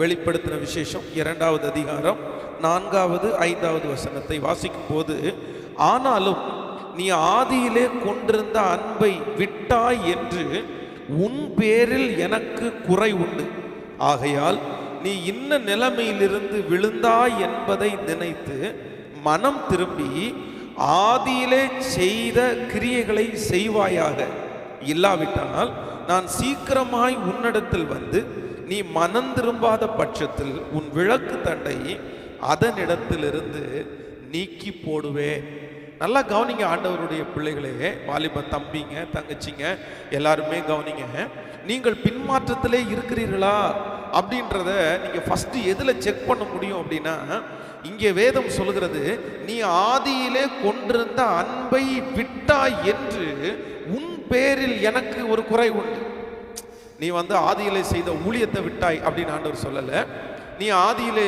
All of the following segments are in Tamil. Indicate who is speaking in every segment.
Speaker 1: வெளிப்படுத்தின விசேஷம் இரண்டாவது அதிகாரம் நான்காவது ஐந்தாவது வசனத்தை வாசிக்கும் போது ஆனாலும் நீ ஆதியிலே கொண்டிருந்த அன்பை விட்டாய் என்று உன் பேரில் எனக்கு குறை உண்டு ஆகையால் நீ இன்ன நிலைமையிலிருந்து விழுந்தாய் என்பதை நினைத்து மனம் திரும்பி ஆதியிலே செய்த கிரியைகளை செய்வாயாக இல்லாவிட்டால் நான் சீக்கிரமாய் உன்னிடத்தில் வந்து நீ மனம் திரும்பாத பட்சத்தில் உன் விளக்கு தண்டை அதனிடத்திலிருந்து நீக்கி போடுவே நல்லா கவனிங்க ஆண்டவருடைய பிள்ளைகளே வாலிப தம்பிங்க தங்கச்சிங்க எல்லாருமே கவனிங்க நீங்கள் பின்மாற்றத்திலே இருக்கிறீர்களா அப்படின்றத நீங்கள் ஃபஸ்ட்டு எதில் செக் பண்ண முடியும் அப்படின்னா இங்கே வேதம் சொல்கிறது நீ ஆதியிலே கொண்டிருந்த அன்பை விட்டாய் என்று உன் பேரில் எனக்கு ஒரு குறை உண்டு நீ வந்து ஆதியிலே செய்த ஊழியத்தை விட்டாய் அப்படின்னு ஆண்டவர் சொல்லலை நீ ஆதியிலே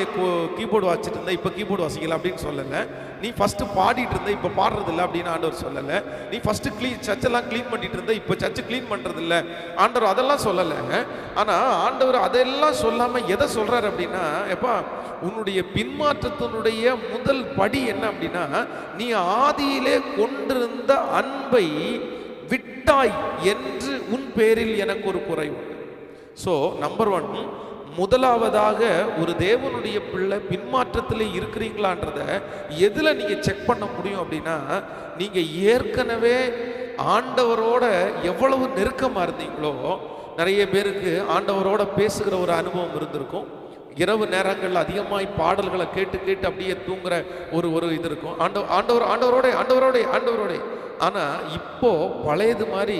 Speaker 1: கீபோர்டு வாசிட்டு இருந்தா இப்போ கீபோர்டு வாசிக்கல அப்படின்னு சொல்லலை நீ ஃபஸ்ட்டு பாடிட்டு இருந்த இப்போ பாடுறதில்ல அப்படின்னு ஆண்டவர் சொல்லலை நீ ஃபஸ்ட்டு க்ளீன் சர்ச்செல்லாம் க்ளீன் பண்ணிட்டு இருந்த இப்போ சர்ச்சு க்ளீன் பண்ணுறதில்ல ஆண்டவர் அதெல்லாம் சொல்லலை ஆனால் ஆண்டவர் அதெல்லாம் சொல்லாமல் எதை சொல்கிறார் அப்படின்னா எப்பா உன்னுடைய பின்மாற்றத்தினுடைய முதல் படி என்ன அப்படின்னா நீ ஆதியிலே கொண்டிருந்த அன்பை விட்டாய் என்று உன் பேரில் எனக்கு ஒரு குறை உண்டு ஸோ நம்பர் ஒன் முதலாவதாக ஒரு தேவனுடைய பிள்ளை பின்மாற்றத்தில் இருக்கிறீங்களான்றத எதில் நீங்கள் செக் பண்ண முடியும் அப்படின்னா நீங்கள் ஏற்கனவே ஆண்டவரோட எவ்வளவு நெருக்கமாக இருந்தீங்களோ நிறைய பேருக்கு ஆண்டவரோட பேசுகிற ஒரு அனுபவம் இருந்திருக்கும் இரவு நேரங்களில் அதிகமாய் பாடல்களை கேட்டு கேட்டு அப்படியே தூங்குற ஒரு ஒரு இது இருக்கும் ஆண்டவர் ஆண்டவர் ஆண்டவரோட ஆண்டவரோட ஆண்டவரோட ஆனால் இப்போ பழையது மாதிரி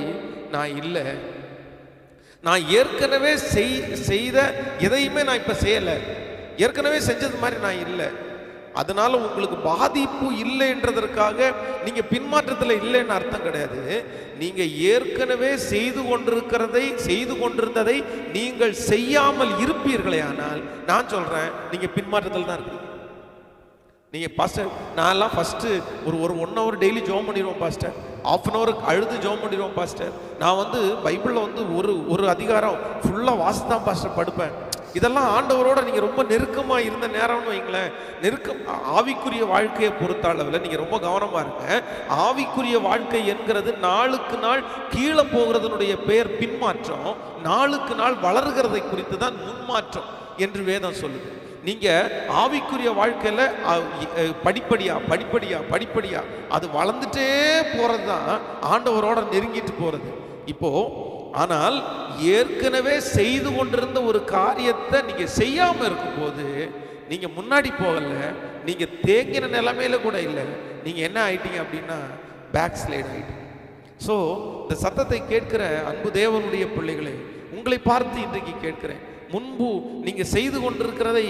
Speaker 1: நான் இல்லை நான் ஏற்கனவே செய் செய்த எதையுமே நான் இப்போ செய்யலை ஏற்கனவே செஞ்சது மாதிரி நான் இல்லை அதனால உங்களுக்கு பாதிப்பு இல்லைன்றதற்காக நீங்கள் பின்மாற்றத்தில் இல்லைன்னு அர்த்தம் கிடையாது நீங்கள் ஏற்கனவே செய்து கொண்டிருக்கிறதை செய்து கொண்டிருந்ததை நீங்கள் செய்யாமல் இருப்பீர்களே ஆனால் நான் சொல்கிறேன் நீங்கள் பின்மாற்றத்தில் தான் இருக்கு நீங்கள் பாஸ்டர் நான்லாம் ஃபஸ்ட்டு ஒரு ஒரு ஒன் ஹவர் டெய்லி ஜோம் பண்ணிடுவோம் பாஸ்டர் ஆஃப் அன் ஹவருக்கு அழுது ஜோம் பண்ணிடுவோம் பாஸ்டர் நான் வந்து பைபிளில் வந்து ஒரு ஒரு அதிகாரம் ஃபுல்லாக வாசித்தான் பாஸ்டர் படுப்பேன் இதெல்லாம் ஆண்டவரோட நீங்கள் ரொம்ப நெருக்கமாக இருந்த நேரம்னு வைங்களேன் நெருக்கம் ஆவிக்குரிய வாழ்க்கையை பொறுத்த அளவில் நீங்கள் ரொம்ப கவனமாக இருங்க ஆவிக்குரிய வாழ்க்கை என்கிறது நாளுக்கு நாள் கீழே போகிறதனுடைய பெயர் பின்மாற்றம் நாளுக்கு நாள் வளர்கிறதை குறித்து தான் முன்மாற்றம் என்று வேதம் சொல்லுது நீங்கள் ஆவிக்குரிய வாழ்க்கையில் படிப்படியா படிப்படியா படிப்படியா அது வளர்ந்துட்டே போகிறது தான் ஆண்டவரோட நெருங்கிட்டு போகிறது இப்போது ஆனால் ஏற்கனவே செய்து கொண்டிருந்த ஒரு காரியத்தை நீங்கள் செய்யாமல் இருக்கும்போது நீங்கள் முன்னாடி போகல நீங்கள் தேங்கின நிலமையில கூட இல்லை நீங்கள் என்ன ஆயிட்டீங்க அப்படின்னா பேக் ஸ்லைட் ஆகிட்டீங்க ஸோ இந்த சத்தத்தை கேட்கிற அன்பு தேவனுடைய பிள்ளைகளே உங்களை பார்த்து இன்றைக்கு கேட்கிறேன் முன்பு நீங்கள் செய்து கொண்டிருக்கிறதை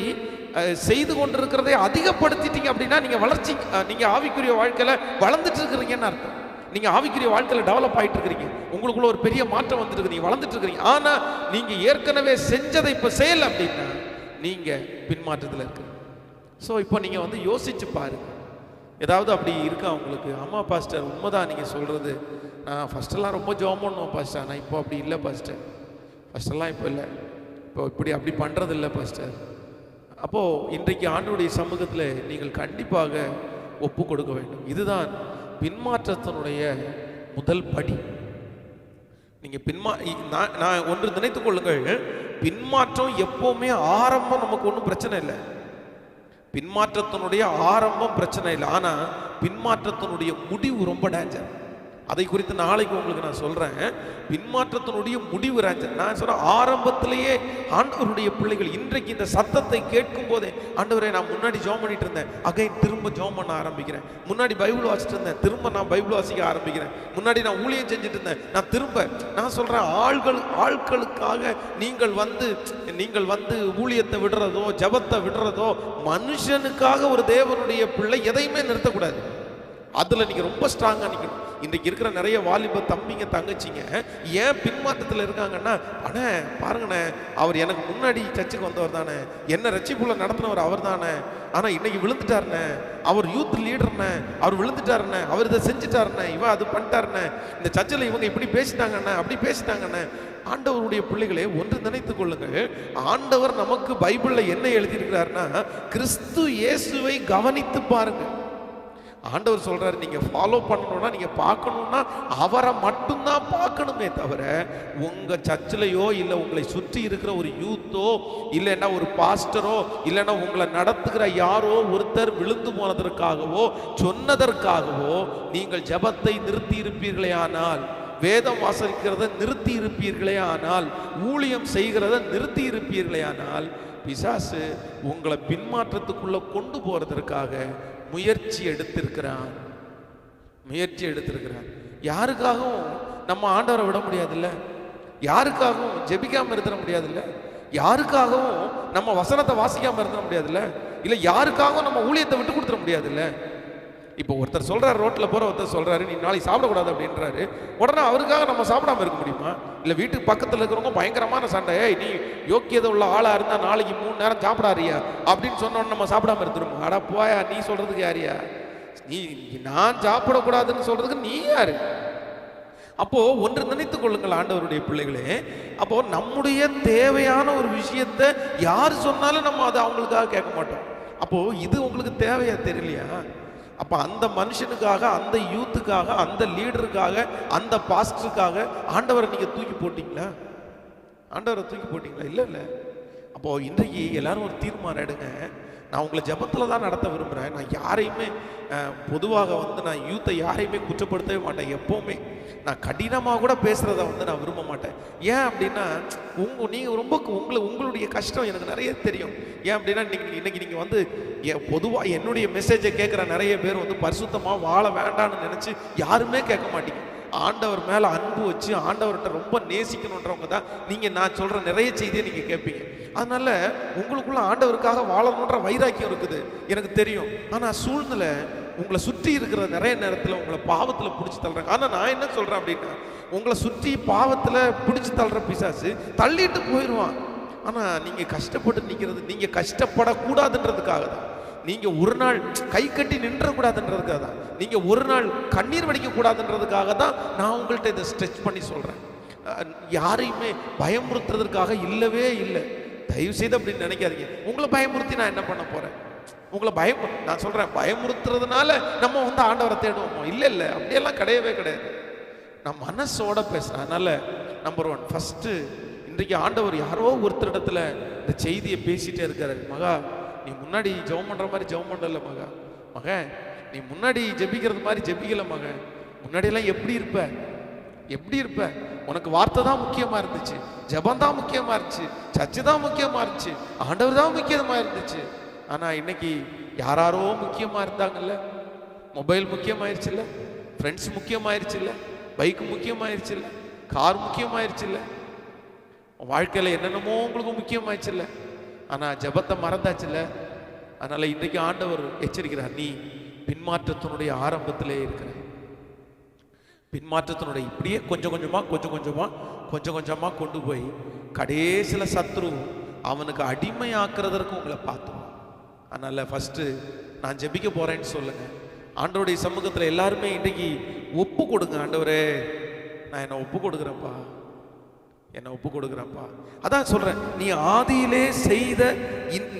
Speaker 1: செய்து கொண்டிருக்கிறதை அதிகப்படுத்திட்டீங்க அப்படின்னா நீங்கள் வளர்ச்சி நீங்கள் ஆவிக்குரிய வாழ்க்கையில் வளர்ந்துட்டு இருக்கிறீங்கன்னு அர்த்தம் நீங்கள் ஆவிக்குரிய வாழ்க்கையில டெவலப் ஆயிட்டு இருக்கிறீங்க உங்களுக்குள்ள ஒரு பெரிய மாற்றம் வந்துட்டு நீங்க வளர்ந்துட்டு இருக்கிறீங்க ஆனால் நீங்கள் ஏற்கனவே செஞ்சதை இப்போ செய்யலை அப்படின்னா நீங்கள் பின்மாற்றத்தில் இருக்கு ஸோ இப்போ நீங்கள் வந்து யோசிச்சு பாருங்க ஏதாவது அப்படி இருக்கா உங்களுக்கு அம்மா பாஸ்டர் உண்மைதான் நீங்கள் சொல்கிறது நான் ஃபஸ்ட்டெல்லாம் ரொம்ப ஜோம் பண்ணுவோம் பாஸ்டர் நான் இப்போ அப்படி இல்லை பாஸ்டர் ஃபஸ்ட்டெல்லாம் இப்போ இல்லை இப்போ இப்படி அப்படி பண்ணுறது இல்லை பாஸ்டர் அப்போது இன்றைக்கு ஆண்டுடைய சமூகத்தில் நீங்கள் கண்டிப்பாக ஒப்பு கொடுக்க வேண்டும் இதுதான் பின்மாற்றத்தினுடைய முதல் படி நீங்கள் பின்மா நான் நான் ஒன்று நினைத்து கொள்ளுங்கள் பின்மாற்றம் எப்போவுமே ஆரம்பம் நமக்கு ஒன்றும் பிரச்சனை இல்லை பின்மாற்றத்தினுடைய ஆரம்பம் பிரச்சனை இல்லை ஆனால் பின்மாற்றத்தினுடைய முடிவு ரொம்ப டேஞ்சர் அதை குறித்து நாளைக்கு உங்களுக்கு நான் சொல்கிறேன் பின்மாற்றத்தினுடைய முடிவு ராஜன் நான் சொல்கிறேன் ஆரம்பத்திலேயே ஆண்டவருடைய பிள்ளைகள் இன்றைக்கு இந்த சத்தத்தை கேட்கும் போதே ஆண்டவரை நான் முன்னாடி ஜோம் பண்ணிட்டு இருந்தேன் அகைன் திரும்ப ஜோம் பண்ண ஆரம்பிக்கிறேன் முன்னாடி பைபிள் வாசிட்டு இருந்தேன் திரும்ப நான் பைபிள் வாசிக்க ஆரம்பிக்கிறேன் முன்னாடி நான் ஊழியம் செஞ்சுட்டு இருந்தேன் நான் திரும்ப நான் சொல்கிறேன் ஆள்கள் ஆட்களுக்காக நீங்கள் வந்து நீங்கள் வந்து ஊழியத்தை விடுறதோ ஜபத்தை விடுறதோ மனுஷனுக்காக ஒரு தேவனுடைய பிள்ளை எதையுமே நிறுத்தக்கூடாது அதில் நீங்கள் ரொம்ப ஸ்ட்ராங்காக நிற்கணும் இன்றைக்கு இருக்கிற நிறைய வாலிப தம்பிங்க தங்கச்சிங்க ஏன் பின்மாற்றத்தில் இருக்காங்கன்னா அண்ணே பாருங்கண்ணே அவர் எனக்கு முன்னாடி சர்ச்சுக்கு வந்தவர் தானே என்ன ரட்சிப்புள்ள நடத்தினவர் அவர் தானே ஆனால் இன்னைக்கு விழுந்துட்டாருண்ணே அவர் யூத் லீடர்ண்ணே அவர் விழுந்துட்டாருண்ணே அவர் இதை செஞ்சுட்டாருண்ணே இவன் அது பண்ணிட்டாருண்ணே இந்த சர்ச்சில் இவங்க இப்படி பேசிட்டாங்கண்ணே அப்படி பேசிட்டாங்கண்ணே ஆண்டவருடைய பிள்ளைகளை ஒன்று நினைத்து கொள்ளுங்கள் ஆண்டவர் நமக்கு பைபிளில் என்ன எழுதியிருக்கிறாருன்னா கிறிஸ்து இயேசுவை கவனித்து பாருங்கள் ஆண்டவர் சொல்கிறார் நீங்கள் ஃபாலோ பண்ணணும்னா நீங்கள் பார்க்கணுன்னா அவரை மட்டும்தான் பார்க்கணுமே தவிர உங்கள் சர்ச்சிலையோ இல்லை உங்களை சுற்றி இருக்கிற ஒரு யூத்தோ இல்லைன்னா ஒரு பாஸ்டரோ இல்லைன்னா உங்களை நடத்துகிற யாரோ ஒருத்தர் விழுந்து போனதற்காகவோ சொன்னதற்காகவோ நீங்கள் ஜபத்தை நிறுத்தி இருப்பீர்களே ஆனால் வேதம் வாசிக்கிறத நிறுத்தி இருப்பீர்களே ஆனால் ஊழியம் செய்கிறத நிறுத்தி இருப்பீர்களே ஆனால் பிசாசு உங்களை பின்மாற்றத்துக்குள்ளே கொண்டு போகிறதற்காக முயற்சி எடுத்திருக்கிறான் முயற்சி எடுத்திருக்கிறான் யாருக்காகவும் நம்ம ஆண்டவரை விட முடியாதுல்ல யாருக்காகவும் ஜெபிக்காம இருந்துட முடியாதுல்ல யாருக்காகவும் நம்ம வசனத்தை வாசிக்காம இருந்துட முடியாதுல்ல இல்லை யாருக்காகவும் நம்ம ஊழியத்தை விட்டு கொடுத்துட முடியாதுல்ல இப்போ ஒருத்தர் சொல்கிறார் ரோட்டில் போகிற ஒருத்தர் சொல்கிறாரு நீ நாளைக்கு சாப்பிடக்கூடாது அப்படின்றாரு உடனே அவருக்காக நம்ம சாப்பிடாம இருக்க முடியுமா இல்லை வீட்டுக்கு பக்கத்தில் இருக்கிறவங்க பயங்கரமான சண்டை நீ யோக்கியதை உள்ள ஆளாக இருந்தால் நாளைக்கு மூணு நேரம் சாப்பிடாறியா அப்படின்னு சொன்னோன்னு நம்ம சாப்பிடாம இருந்துருமா அட போயா நீ சொல்கிறதுக்கு யாரியா நீ நான் சாப்பிடக்கூடாதுன்னு சொல்கிறதுக்கு நீ யார் அப்போது ஒன்று நினைத்து கொள்ளுங்கள் ஆண்டவருடைய பிள்ளைகளே அப்போது நம்முடைய தேவையான ஒரு விஷயத்தை யார் சொன்னாலும் நம்ம அதை அவங்களுக்காக கேட்க மாட்டோம் அப்போது இது உங்களுக்கு தேவையா தெரியலையா அப்போ அந்த மனுஷனுக்காக அந்த யூத்துக்காக அந்த லீடருக்காக அந்த பாஸ்டருக்காக ஆண்டவரை நீங்கள் தூக்கி போட்டிங்களா ஆண்டவரை தூக்கி போட்டிங்களா இல்லை இல்லை அப்போது இன்றைக்கு எல்லாரும் ஒரு தீர்மானம் எடுங்க நான் உங்களை ஜபத்தில் தான் நடத்த விரும்புகிறேன் நான் யாரையுமே பொதுவாக வந்து நான் யூத்தை யாரையுமே குற்றப்படுத்தவே மாட்டேன் எப்போவுமே நான் கடினமாக கூட பேசுகிறத வந்து நான் விரும்ப மாட்டேன் ஏன் அப்படின்னா உங்க நீங்கள் ரொம்ப உங்களை உங்களுடைய கஷ்டம் எனக்கு நிறைய தெரியும் ஏன் அப்படின்னா இன்னைக்கு இன்றைக்கி நீங்கள் வந்து பொதுவாக என்னுடைய மெசேஜை கேட்குற நிறைய பேர் வந்து பரிசுத்தமாக வாழ வேண்டாம்னு நினச்சி யாருமே கேட்க மாட்டீங்க ஆண்டவர் மேலே அன்பு வச்சு ஆண்டவர்கிட்ட ரொம்ப நேசிக்கணுன்றவங்க தான் நீங்கள் நான் சொல்கிற நிறைய செய்தியை நீங்கள் கேட்பீங்க அதனால் உங்களுக்குள்ள ஆண்டவருக்காக வாழணுன்ற வைராக்கியம் இருக்குது எனக்கு தெரியும் ஆனால் சூழ்நிலை உங்களை சுற்றி இருக்கிற நிறைய நேரத்தில் உங்களை பாவத்தில் பிடிச்சி தள்ளுறாங்க ஆனால் நான் என்ன சொல்கிறேன் அப்படின்னா உங்களை சுற்றி பாவத்தில் பிடிச்சி தள்ளுற பிசாசு தள்ளிட்டு போயிடுவான் ஆனால் நீங்கள் கஷ்டப்பட்டு நிற்கிறது நீங்கள் கஷ்டப்படக்கூடாதுன்றதுக்காக தான் நீங்கள் ஒரு நாள் கை கட்டி நின்றக்கூடாதுன்றதுக்காக தான் நீங்கள் ஒரு நாள் கண்ணீர் வடிக்கக்கூடாதுன்றதுக்காக தான் நான் உங்கள்கிட்ட இதை ஸ்ட்ரெச் பண்ணி சொல்கிறேன் யாரையுமே பயமுறுத்துறதுக்காக இல்லவே இல்லை தயவு செய்து அப்படின்னு நினைக்காதீங்க உங்களை பயமுறுத்தி நான் என்ன பண்ண போகிறேன் உங்களை பயம் நான் சொல்கிறேன் பயமுறுத்துறதுனால நம்ம வந்து ஆண்டவரை தேடுவோமோ இல்லை இல்லை அப்படியெல்லாம் கிடையவே கிடையாது நான் மனசோட பேசுகிறேன் அதனால் நம்பர் ஒன் ஃபஸ்ட்டு இன்றைக்கு ஆண்டவர் யாரோ ஒருத்தர் இடத்துல இந்த செய்தியை பேசிகிட்டே இருக்காரு மகா நீ முன்னாடி ஜெபம் பண்ணுற மாதிரி ஜெபம் பண்ணல மக மக நீ முன்னாடி ஜெபிக்கிறது மாதிரி ஜெபிக்கல மக முன்னாடியெல்லாம் எப்படி இருப்ப எப்படி இருப்ப உனக்கு வார்த்தை தான் முக்கியமாக இருந்துச்சு ஜபம் தான் முக்கியமாக இருந்துச்சு சர்ச்சு தான் முக்கியமாக இருந்துச்சு ஆண்டவர் தான் முக்கியமாக இருந்துச்சு ஆனால் இன்னைக்கு யாராரோ முக்கியமாக இருந்தாங்கல்ல மொபைல் முக்கியமாயிருச்சுல்ல ஃப்ரெண்ட்ஸ் இல்ல பைக் இல்ல கார் இல்ல வாழ்க்கையில் என்னென்னமோ உங்களுக்கு முக்கியமாயிருச்சுல்ல ஆனால் ஜபத்தை மறந்தாச்சுல்ல அதனால் இன்றைக்கு ஆண்டவர் எச்சரிக்கிறார் நீ பின்மாற்றத்தினுடைய ஆரம்பத்திலே இருக்கிற பின்மாற்றத்தினுடைய இப்படியே கொஞ்சம் கொஞ்சமாக கொஞ்சம் கொஞ்சமாக கொஞ்சம் கொஞ்சமாக கொண்டு போய் கடைசியில் சத்ரு அவனுக்கு அடிமையாக்குறதற்கு உங்களை பார்த்தோம் அதனால் ஃபஸ்ட்டு நான் ஜெபிக்க போகிறேன்னு சொல்லுங்கள் ஆண்டவருடைய சமூகத்தில் எல்லாருமே இன்றைக்கு ஒப்பு கொடுங்க ஆண்டவரே நான் என்னை ஒப்பு கொடுக்குறேன்ப்பா என்னை ஒப்பு கொடுக்குறப்பா அதான் சொல்கிறேன் நீ ஆதியிலே செய்த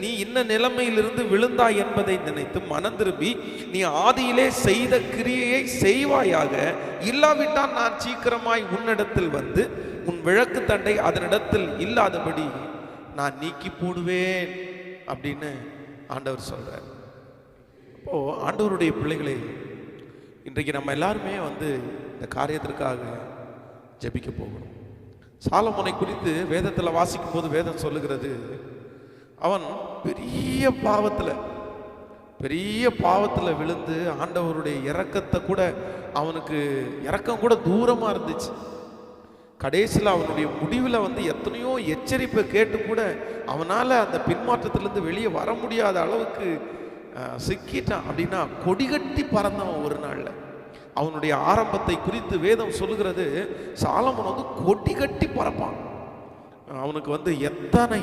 Speaker 1: நீ இன்ன நிலைமையிலிருந்து விழுந்தாய் என்பதை நினைத்து மனம் திரும்பி நீ ஆதியிலே செய்த கிரியையை செய்வாயாக இல்லாவிட்டால் நான் சீக்கிரமாய் உன்னிடத்தில் வந்து உன் விளக்கு தண்டை அதனிடத்தில் இல்லாதபடி நான் நீக்கி போடுவேன் அப்படின்னு ஆண்டவர் சொல்கிறார் இப்போ ஆண்டவருடைய பிள்ளைகளே இன்றைக்கு நம்ம எல்லாருமே வந்து இந்த காரியத்திற்காக ஜபிக்க போகிறோம் சாலமுனை குறித்து வேதத்தில் வாசிக்கும் போது வேதம் சொல்லுகிறது அவன் பெரிய பாவத்தில் பெரிய பாவத்தில் விழுந்து ஆண்டவருடைய இறக்கத்தை கூட அவனுக்கு இறக்கம் கூட தூரமாக இருந்துச்சு கடைசியில் அவனுடைய முடிவில் வந்து எத்தனையோ எச்சரிப்பை கேட்டு கூட அவனால் அந்த பின்மாற்றத்திலேருந்து வெளியே வர முடியாத அளவுக்கு சிக்கிட்டான் அப்படின்னா கொடிகட்டி பறந்தவன் ஒரு நாளில் அவனுடைய ஆரம்பத்தை குறித்து வேதம் சொல்லுகிறது சாலமன் வந்து கொட்டி கட்டி பறப்பான் அவனுக்கு வந்து எத்தனை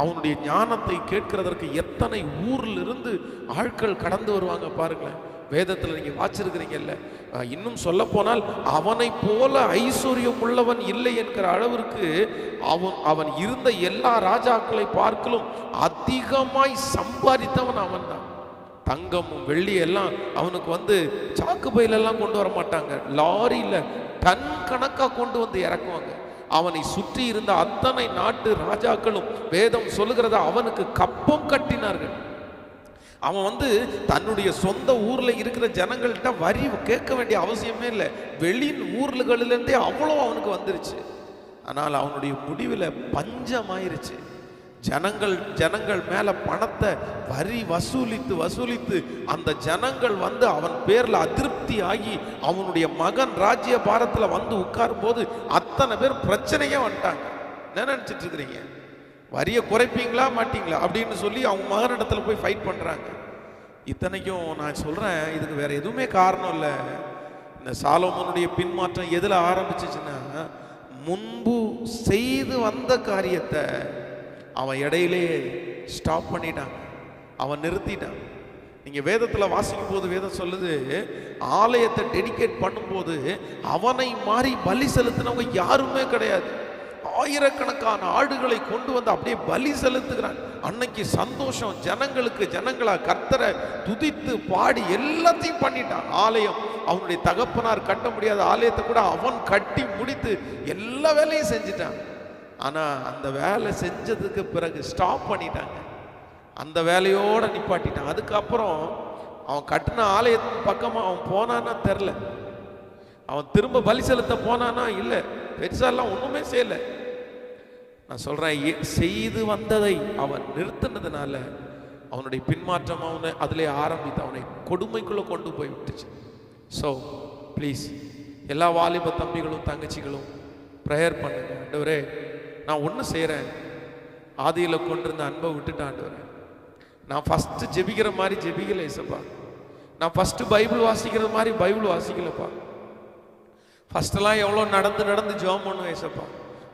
Speaker 1: அவனுடைய ஞானத்தை கேட்கிறதற்கு எத்தனை ஊரில் இருந்து ஆட்கள் கடந்து வருவாங்க பாருங்களேன் வேதத்தில் நீங்கள் வாச்சிருக்கிறீங்கல்ல இன்னும் சொல்ல போனால் அவனை போல ஐஸ்வர்யம் உள்ளவன் இல்லை என்கிற அளவிற்கு அவன் அவன் இருந்த எல்லா ராஜாக்களை பார்க்கலும் அதிகமாய் சம்பாதித்தவன் அவன் தான் தங்கமும் வெள்ளி எல்லாம் அவனுக்கு வந்து சாக்கு பயிலெல்லாம் கொண்டு வர மாட்டாங்க லாரியில் டன் கணக்காக கொண்டு வந்து இறக்குவாங்க அவனை சுற்றி இருந்த அத்தனை நாட்டு ராஜாக்களும் வேதம் சொல்லுகிறத அவனுக்கு கப்பம் கட்டினார்கள் அவன் வந்து தன்னுடைய சொந்த ஊரில் இருக்கிற ஜனங்கள்கிட்ட வரி கேட்க வேண்டிய அவசியமே இல்லை வெளியின் ஊர்களிலேருந்தே அவ்வளோ அவனுக்கு வந்துருச்சு ஆனால் அவனுடைய முடிவில் பஞ்சமாயிருச்சு ஜனங்கள் ஜனங்கள் மேலே பணத்தை வரி வசூலித்து வசூலித்து அந்த ஜனங்கள் வந்து அவன் பேரில் அதிருப்தி ஆகி அவனுடைய மகன் ராஜ்ய பாரத்தில் வந்து உட்காரும் போது அத்தனை பேர் பிரச்சனையே வந்துட்டாங்க என்ன நினைச்சிட்டு இருக்கிறீங்க வரியை குறைப்பீங்களா மாட்டீங்களா அப்படின்னு சொல்லி அவங்க இடத்துல போய் ஃபைட் பண்ணுறாங்க இத்தனைக்கும் நான் சொல்கிறேன் இதுக்கு வேற எதுவுமே காரணம் இல்லை இந்த சாலோமனுடைய பின்மாற்றம் எதில் ஆரம்பிச்சிச்சுன்னா முன்பு செய்து வந்த காரியத்தை அவன் இடையிலேயே ஸ்டாப் பண்ணிட்டான் அவன் நிறுத்திட்டான் நீங்கள் வேதத்தில் வாசிக்கும் போது வேதம் சொல்லுது ஆலயத்தை டெடிக்கேட் பண்ணும்போது அவனை மாறி பலி செலுத்தினவங்க யாருமே கிடையாது ஆயிரக்கணக்கான ஆடுகளை கொண்டு வந்து அப்படியே பலி செலுத்துகிறான் அன்னைக்கு சந்தோஷம் ஜனங்களுக்கு ஜனங்களா கர்த்தரை துதித்து பாடி எல்லாத்தையும் பண்ணிட்டான் ஆலயம் அவனுடைய தகப்பனார் கட்ட முடியாத ஆலயத்தை கூட அவன் கட்டி முடித்து எல்லா வேலையும் செஞ்சிட்டான் ஆனால் அந்த வேலை செஞ்சதுக்கு பிறகு ஸ்டாப் பண்ணிட்டாங்க அந்த வேலையோடு நிப்பாட்டிட்டான் அதுக்கப்புறம் அவன் கட்டின ஆலயத்துக்கு பக்கமாக அவன் போனான்னா தெரில அவன் திரும்ப பலி செலுத்த போனானா இல்லை பெருசாலாம் ஒன்றுமே செய்யலை நான் சொல்கிறேன் செய்து வந்ததை அவன் நிறுத்தினதுனால அவனுடைய பின்மாற்றம் அவனை அதிலே ஆரம்பித்து அவனை கொடுமைக்குள்ளே கொண்டு போய் விட்டுச்சு ஸோ ப்ளீஸ் எல்லா வாலிப தம்பிகளும் தங்கச்சிகளும் ப்ரேயர் பண்ணுங்கள் ஆண்டவரே நான் ஒன்று செய்கிறேன் ஆதியில் கொண்டிருந்த அன்பை விட்டுட்டு நான் ஃபஸ்ட்டு ஜெபிக்கிற மாதிரி ஜெபிக்கல இசப்பா நான் ஃபஸ்ட்டு பைபிள் வாசிக்கிற மாதிரி பைபிள் வாசிக்கலப்பா ஃபஸ்ட்டெல்லாம் எவ்வளோ நடந்து நடந்து ஜெபம் பண்ணுவேன் இசப்பா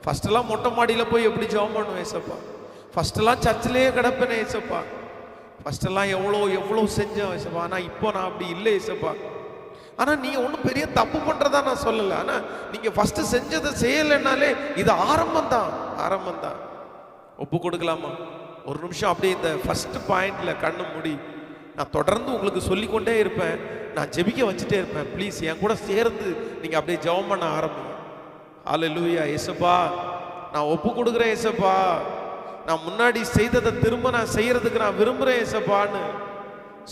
Speaker 1: ஃபஸ்ட்டெல்லாம் மொட்டை மாடியில் போய் எப்படி ஜெபம் பண்ணுவேன் இசப்பா ஃபஸ்ட்டெல்லாம் சர்ச்சிலேயே கிடப்பேனே இசப்பா ஃபஸ்ட்டெல்லாம் எவ்வளோ எவ்வளோ செஞ்சேன் இசப்பா ஆனால் இப்போ நான் அப்படி இல்லை இசப்பா ஆனால் நீங்கள் ஒன்றும் பெரிய தப்பு பண்ணுறதா நான் சொல்லலை ஆனால் நீங்கள் ஃபஸ்ட்டு செஞ்சதை செய்யலைன்னாலே இது ஆரம்பம் தான் ஆரம்பம் தான் ஒப்பு கொடுக்கலாமா ஒரு நிமிஷம் அப்படியே இந்த ஃபஸ்ட்டு பாயிண்டில் கண்ணு மூடி நான் தொடர்ந்து உங்களுக்கு சொல்லிக்கொண்டே இருப்பேன் நான் ஜெபிக்க வச்சுட்டே இருப்பேன் ப்ளீஸ் என் கூட சேர்ந்து நீங்கள் அப்படியே ஜெபம் பண்ண ஆரம்பிங்க ஆலு லூயா எசப்பா நான் ஒப்பு கொடுக்குறேன் எசப்பா நான் முன்னாடி செய்ததை திரும்ப நான் செய்கிறதுக்கு நான் விரும்புகிறேன் எசப்பான்னு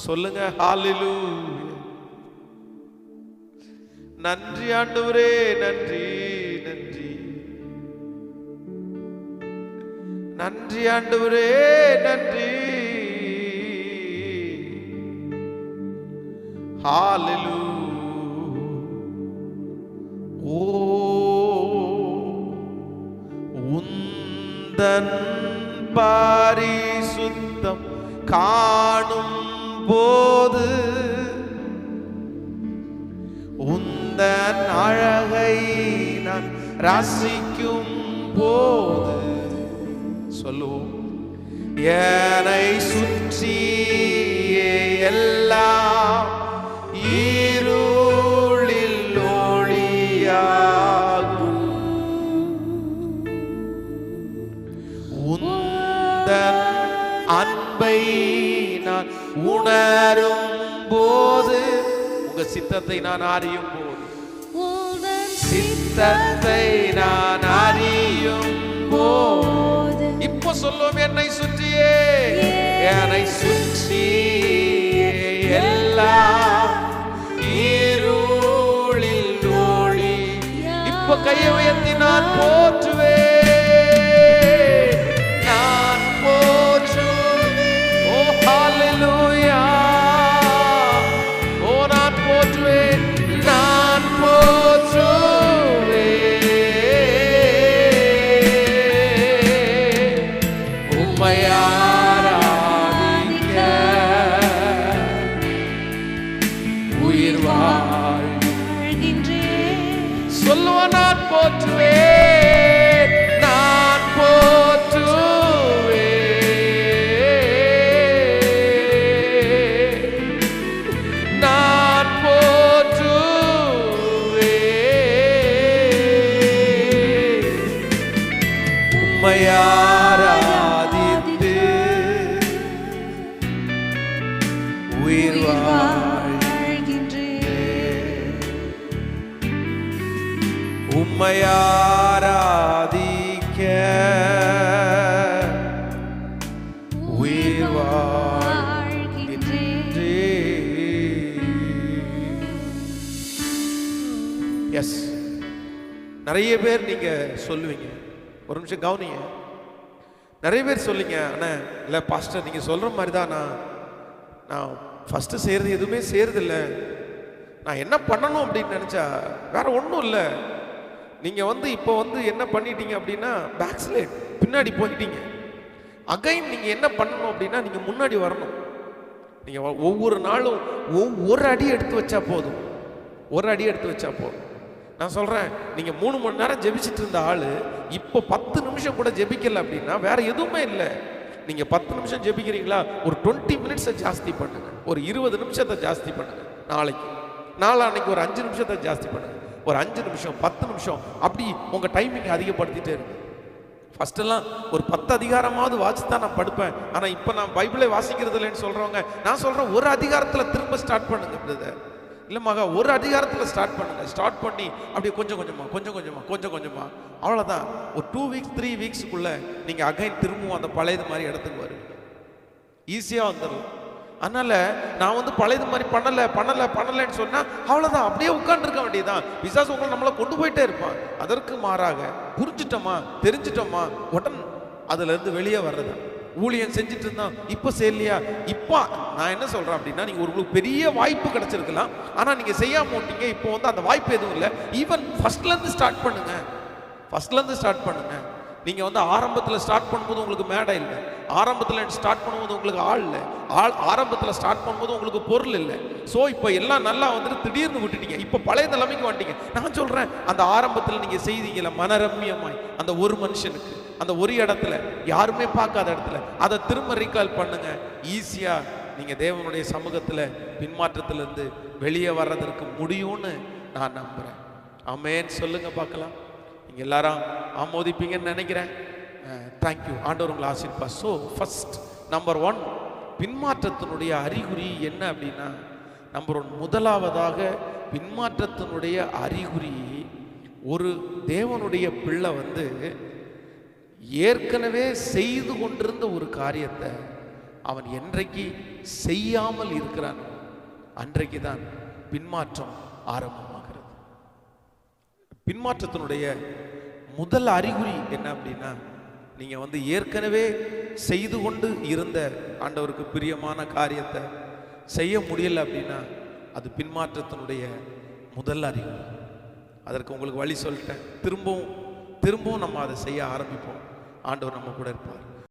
Speaker 1: சொல்லுங்க ஹாலிலூ நன்றி ஆண்டவரே நன்றி நன்றி நன்றி ஆண்டவரே நன்றி ஹாலிலு ஓந்தன் பாரி சுத்தம் காணும் போது உந்தன் அழகை நான் ரசிக்கும் போது சொல்லுவோம் ஏனை சுற்றி எல்லாம் அன்பை நான் உணரும் போது உங்க சித்தத்தை நான் அறியும் போது சத்தை நான் அறியும் போது இப்போ சொல்லும் என்னை சுற்றியே என்னை சுற்றி எல்லாம் இருளில் ஓடி இப்போ கையை உயர்த்தி நான் போற்றுவேன் நிறைய பேர் நீங்கள் சொல்லுவீங்க ஒரு நிமிஷம் கவனிங்க நிறைய பேர் சொல்லிங்க அண்ணா இல்லை பாஸ்டர் நீங்கள் சொல்கிற மாதிரி தான் நான் நான் ஃபஸ்ட்டு செய்கிறது எதுவுமே செய்கிறதில்ல நான் என்ன பண்ணணும் அப்படின்னு நினச்சா வேற ஒன்றும் இல்லை நீங்கள் வந்து இப்போ வந்து என்ன பண்ணிட்டீங்க அப்படின்னா பேக்ஸ்லேட் பின்னாடி போயிட்டீங்க அகைன் நீங்கள் என்ன பண்ணணும் அப்படின்னா நீங்கள் முன்னாடி வரணும் நீங்கள் ஒவ்வொரு நாளும் ஒவ்வொரு அடி எடுத்து வச்சா போதும் ஒரு அடி எடுத்து வச்சா போதும் நான் சொல்கிறேன் நீங்கள் மூணு மணி நேரம் ஜெபிச்சுட்டு இருந்த ஆள் இப்போ பத்து நிமிஷம் கூட ஜெபிக்கலை அப்படின்னா வேற எதுவுமே இல்லை நீங்கள் பத்து நிமிஷம் ஜெபிக்கிறீங்களா ஒரு டுவெண்ட்டி மினிட்ஸை ஜாஸ்தி பண்ணுங்க ஒரு இருபது நிமிஷத்தை ஜாஸ்தி பண்ணுங்க நாளைக்கு நாளான்னைக்கு ஒரு அஞ்சு நிமிஷத்தை ஜாஸ்தி பண்ணுங்க ஒரு அஞ்சு நிமிஷம் பத்து நிமிஷம் அப்படி உங்கள் டைமிங்கை அதிகப்படுத்திட்டே இருக்கு ஃபஸ்ட்டெல்லாம் ஒரு பத்து அதிகாரமாவது வாசித்து தான் நான் படுப்பேன் ஆனால் இப்போ நான் பைபிளை வாசிக்கிறது இல்லைன்னு சொல்கிறவங்க நான் சொல்கிறேன் ஒரு அதிகாரத்தில் திரும்ப ஸ்டார்ட் பண்ணுங்க பிரதர் மகா ஒரு அதிகாரத்தில் ஸ்டார்ட் பண்ணுங்க ஸ்டார்ட் பண்ணி அப்படியே கொஞ்சம் கொஞ்சமாக கொஞ்சம் கொஞ்சமாக கொஞ்சம் கொஞ்சமாக அவ்வளோதான் ஒரு டூ வீக்ஸ் த்ரீ வீக்ஸுக்குள்ளே நீங்கள் அகைன் திரும்பவும் அந்த பழையது மாதிரி இடத்துக்கு வருவீங்க ஈஸியாக வந்துடும் அதனால் நான் வந்து பழையது மாதிரி பண்ணலை பண்ணலை பண்ணலைன்னு சொன்னால் அவ்வளோதான் அப்படியே உட்காந்துருக்க வேண்டியதுதான் விசாஸ் உங்களை நம்மளை கொண்டு போயிட்டே இருப்பான் அதற்கு மாறாக புரிஞ்சிட்டோமா தெரிஞ்சிட்டோமா உடன் அதுலேருந்து வெளியே வர்றது ஊழியன் செஞ்சுட்டு இருந்தான் இப்போ செய்யலையா இப்போ நான் என்ன சொல்கிறேன் அப்படின்னா நீங்கள் உங்களுக்கு பெரிய வாய்ப்பு கிடச்சிருக்கலாம் ஆனால் நீங்கள் செய்யாமல் போட்டீங்க இப்போ வந்து அந்த வாய்ப்பு எதுவும் இல்லை ஈவன் ஃபஸ்ட்லேருந்து ஸ்டார்ட் பண்ணுங்கள் ஃபஸ்ட்லேருந்து ஸ்டார்ட் பண்ணுங்கள் நீங்கள் வந்து ஆரம்பத்தில் ஸ்டார்ட் பண்ணும்போது உங்களுக்கு மேடை இல்லை ஆரம்பத்தில் ஸ்டார்ட் பண்ணும்போது உங்களுக்கு ஆள் இல்லை ஆள் ஆரம்பத்தில் ஸ்டார்ட் பண்ணும்போது உங்களுக்கு பொருள் இல்லை ஸோ இப்போ எல்லாம் நல்லா வந்துட்டு திடீர்னு விட்டுட்டீங்க இப்போ பழைய நிலைமைக்கு வந்துட்டீங்க நான் சொல்கிறேன் அந்த ஆரம்பத்தில் நீங்கள் செய்தீங்கள மனரம்யமாய் அந்த ஒரு மனுஷனுக்கு அந்த ஒரு இடத்துல யாருமே பார்க்காத இடத்துல அதை திரும்ப ரீகால் பண்ணுங்கள் ஈஸியாக நீங்கள் தேவனுடைய சமூகத்தில் பின்மாற்றத்திலிருந்து வெளியே வர்றதற்கு முடியும்னு நான் நம்புகிறேன் அம்மேன்னு சொல்லுங்கள் பார்க்கலாம் நீங்கள் எல்லாரும் ஆமோதிப்பீங்கன்னு நினைக்கிறேன் தேங்க்யூ ஆண்டவர் உங்களை ஆசிர்ப்பா ஸோ ஃபஸ்ட் நம்பர் ஒன் பின்மாற்றத்தினுடைய அறிகுறி என்ன அப்படின்னா நம்பர் ஒன் முதலாவதாக பின்மாற்றத்தினுடைய அறிகுறி ஒரு தேவனுடைய பிள்ளை வந்து ஏற்கனவே செய்து கொண்டிருந்த ஒரு காரியத்தை அவன் என்றைக்கு செய்யாமல் இருக்கிறான் அன்றைக்கு தான் பின்மாற்றம் ஆரம்பமாகிறது பின்மாற்றத்தினுடைய முதல் அறிகுறி என்ன அப்படின்னா நீங்கள் வந்து ஏற்கனவே செய்து கொண்டு இருந்த ஆண்டவருக்கு பிரியமான காரியத்தை செய்ய முடியலை அப்படின்னா அது பின்மாற்றத்தினுடைய முதல் அறிகுறி அதற்கு உங்களுக்கு வழி சொல்லிட்டேன் திரும்பவும் திரும்பவும் நம்ம அதை செய்ய ஆரம்பிப்போம் ஆண்டவர் நம்ம கூட இருப்பார்